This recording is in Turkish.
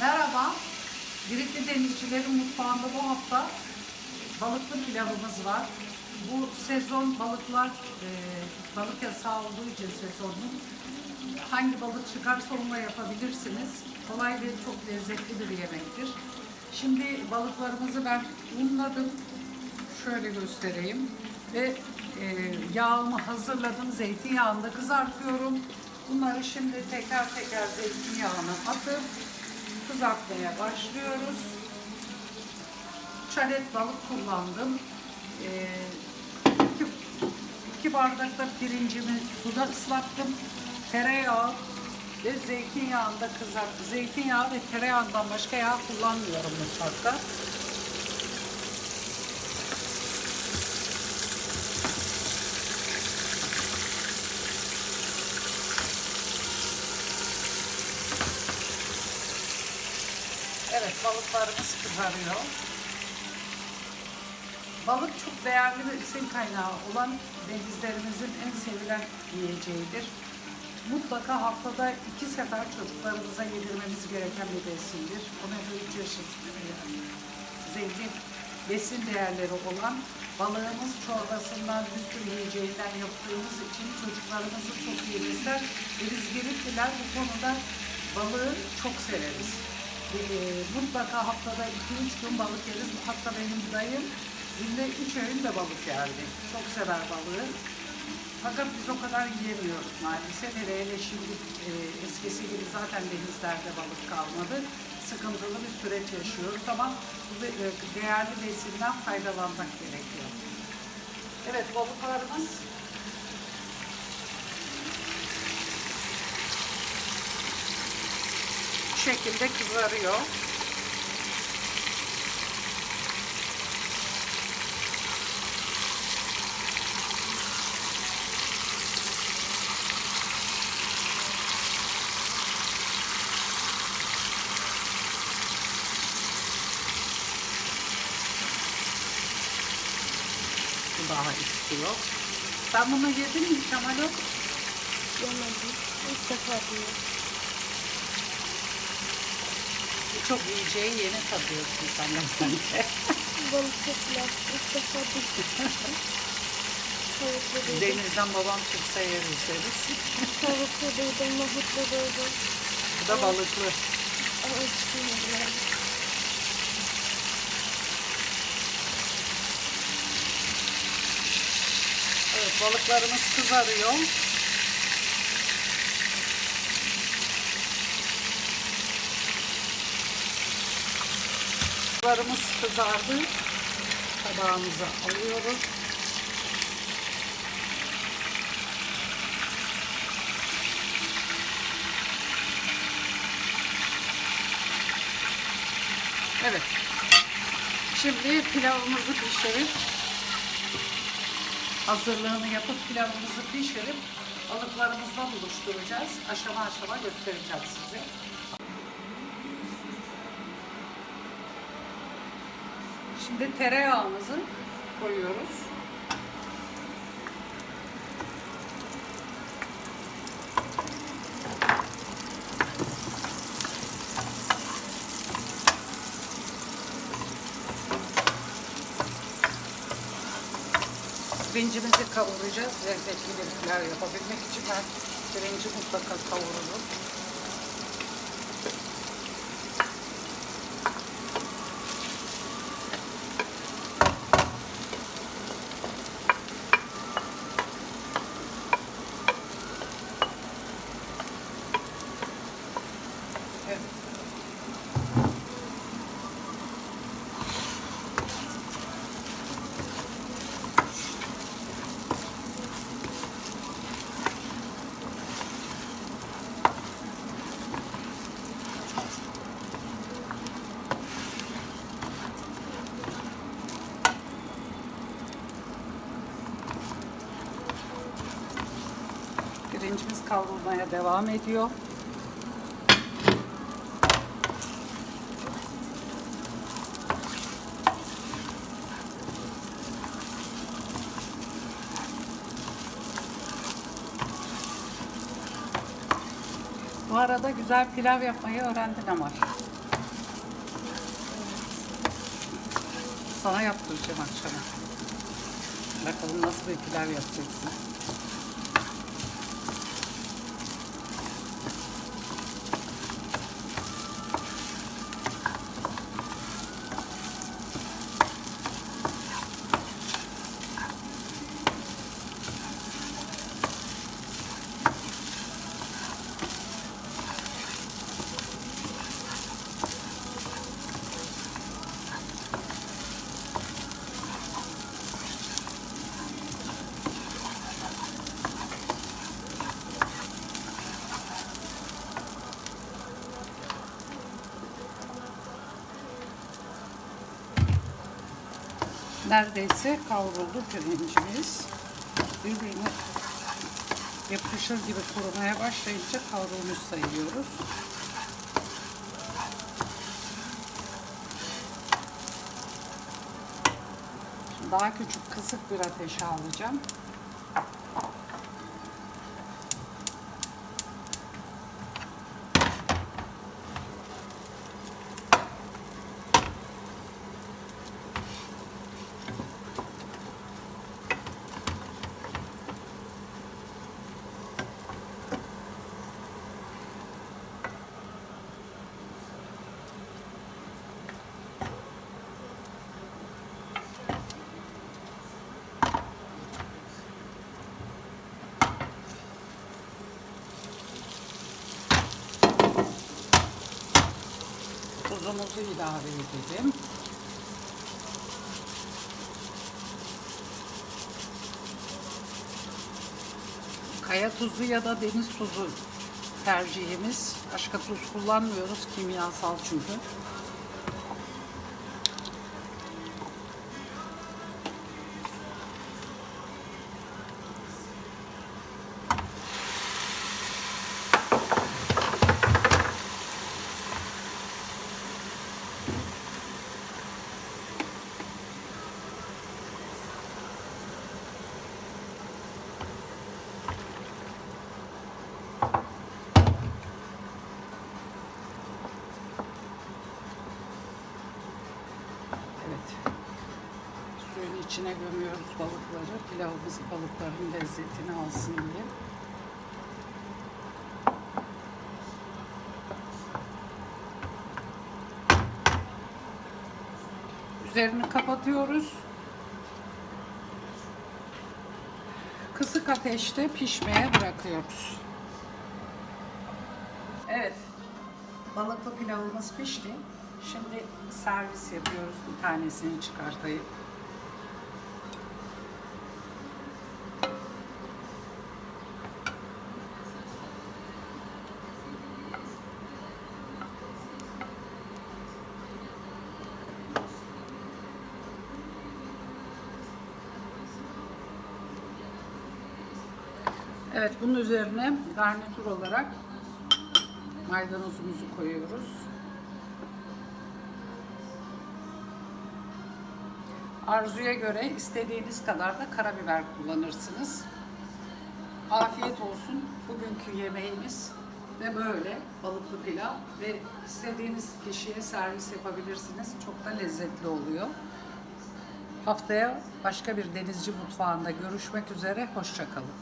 Merhaba. Giritli Denizcilerin Mutfağı'nda bu hafta balıklı pilavımız var. Bu sezon balıklar, e, balık yasağı olduğu için sezonun hangi balık çıkarsa onunla yapabilirsiniz. Kolay ve çok lezzetli bir yemektir. Şimdi balıklarımızı ben unladım. Şöyle göstereyim. Ve e, yağımı hazırladım. Zeytinyağında kızartıyorum. Bunları şimdi tekrar tekrar zeytinyağına atıp kızartmaya başlıyoruz. Çalet balık kullandım. Ee, iki, iki bardak da pirincimi suda ıslattım. Tereyağı ve zeytinyağında kızarttım. Zeytinyağı ve tereyağından başka yağ kullanmıyorum mutfakta. Balıklarımız kızarıyor. Balık çok değerli bir besin kaynağı olan denizlerimizin en sevilen yiyeceğidir. Mutlaka haftada iki sefer çocuklarımıza yedirmemiz gereken bir besindir. Omega 3 yaşasında yani zengin besin değerleri olan balığımız çorbasından bir sürü yiyeceğinden yaptığımız için çocuklarımızı çok iyi besler. Ve biz Giritliler bu konuda balığı çok severiz. Ee, mutlaka haftada 2-3 gün balık yeriz. Hatta benim dayım günde 3 öğün de balık yerdi. Çok sever balığı. Fakat biz o kadar yiyemiyoruz maalesef. Hele şimdi e, eskisi gibi zaten denizlerde balık kalmadı. Sıkıntılı bir süreç yaşıyoruz ama bu e, değerli besinden faydalanmak gerekiyor. Evet balıklarımız şekilde kızarıyor. Daha istiyor. Sen bunu yedin mi Kemal'im? Yemedim. İlk defa diyor. Çok yiyeceği yeni tadıyorsun sen de bence. Balık çektiler. İlk defa duydum. Denizden babam çıksa yeriz deriz. Tavuklu duydum. Nohutlu duydum. Bu da balıklı. Ama. Evet balıklarımız kızarıyor. Balıklarımız kızardı. Tabağımıza alıyoruz. Evet. Şimdi pilavımızı pişirip hazırlığını yapıp pilavımızı pişirip balıklarımızla buluşturacağız. Aşama aşama göstereceğim size. Şimdi tereyağımızı koyuyoruz. Pirincimizi kavuracağız. Lezzetli bir yapabilmek için ben pirinci mutlaka kavururum. kavrulmaya devam ediyor. Bu arada güzel pilav yapmayı öğrendin ama. Sana yaptıracağım akşama. Bakalım nasıl bir pilav yapacaksın. Neredeyse kavruldu pirincimiz. Birbirine yapışır gibi kurumaya başlayınca kavrulmuş sayıyoruz. Şimdi daha küçük kısık bir ateşe alacağım. Tuzumuzu ilave edelim. Kaya tuzu ya da deniz tuzu tercihimiz. Başka tuz kullanmıyoruz. Kimyasal çünkü. Evet. Suyun içine gömüyoruz balıkları. Pilavımız balıkların lezzetini alsın diye. Üzerini kapatıyoruz. Kısık ateşte pişmeye bırakıyoruz. Evet. Balıklı pilavımız pişti. Şimdi servis yapıyoruz. Bir tanesini çıkartayım. Evet, bunun üzerine garnitür olarak maydanozumuzu koyuyoruz. Arzuya göre istediğiniz kadar da karabiber kullanırsınız. Afiyet olsun. Bugünkü yemeğimiz de böyle balıklı pilav ve istediğiniz kişiye servis yapabilirsiniz. Çok da lezzetli oluyor. Haftaya başka bir denizci mutfağında görüşmek üzere. Hoşçakalın.